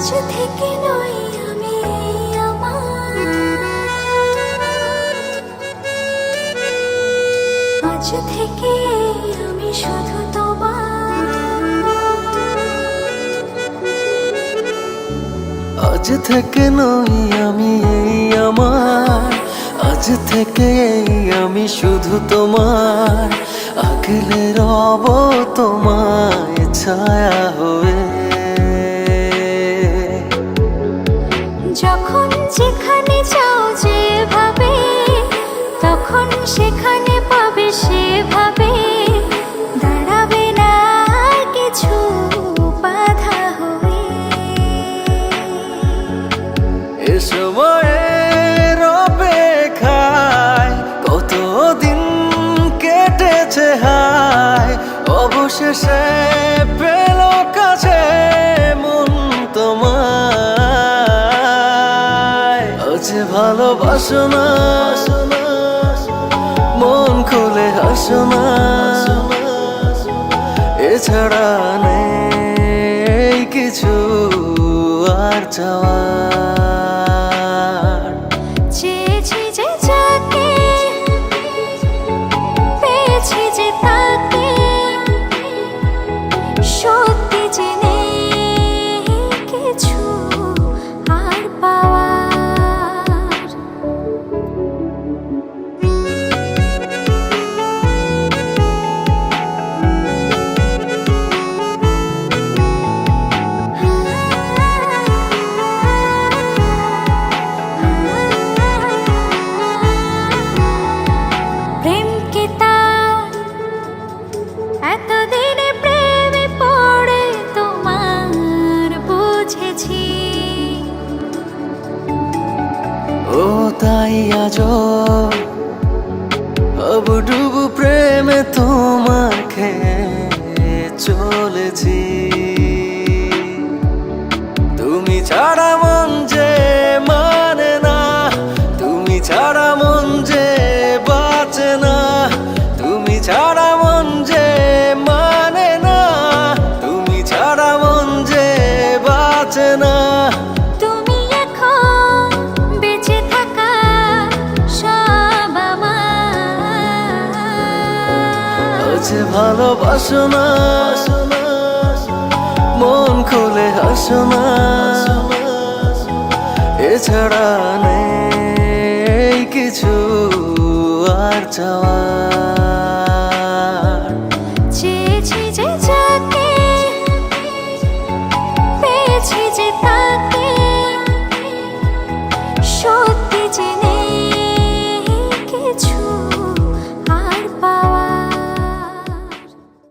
আজ থেকে নয় আমি আমার। আজ থেকে আমি শুধু তোমার। নই এই আমার। আজ থেকে এই আমি শুধু তোমার। আগলে রব তোমায় ছায়া হয়ে সেখানে পাবে সেভাবে। দাঁড়াবে না কিছু বাধা হয়ে। এ সময়ের অপেক্ষায় কেটেছে হায়? অবশেষে পেল কাছে মন তোমায়। আজ ভালোবাসো না। খুলে হাসো না এছাড়া নেই কিছু আর চাওয়ার আজ ডুবু প্রেমে তোমাকে চলেছি। আজ ভালোবাসো না। মন খুলে হাসো না। এছাড়া নেই কিছু আর চাওয়া।